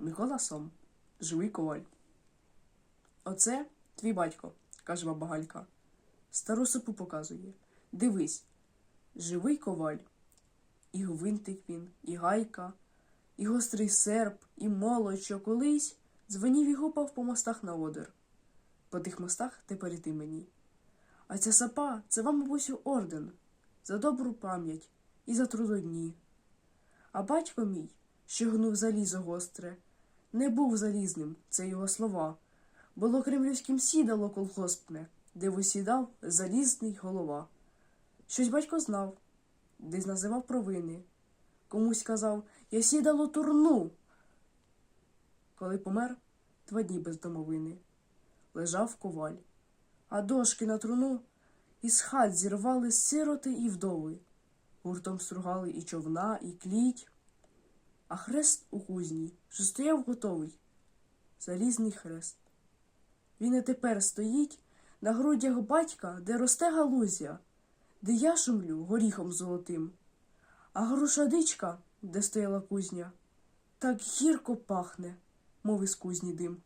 Микола Сом, живий коваль. Оце твій батько, каже баба Галька. Стару сопу показує. Дивись, живий коваль. І гвинтик він, і гайка, і гострий серп, і молот, що колись дзвонів і гупав по мостах на одер. По тих мостах тепер і ти мені. А ця сапа це вам, бабусю, орден за добру пам'ять і за трудодні. А батько мій, що гнув залізо гостре, не був залізним, це його слова. Було кремлівським сідало колгоспне, де висідав залізний голова. Щось батько знав, десь називав провини. Комусь казав Я сідало турну. Коли помер, два дні без домовини. Лежав коваль, а дошки на труну із хат зірвали сироти і вдови. Гуртом стругали і човна, і кліть, а хрест у кузні, що стояв готовий. Залізний хрест. Він і тепер стоїть на грудях батька, де росте галузя, де я шумлю горіхом золотим, а грушадичка, де стояла кузня, так гірко пахне, мов із кузні дим.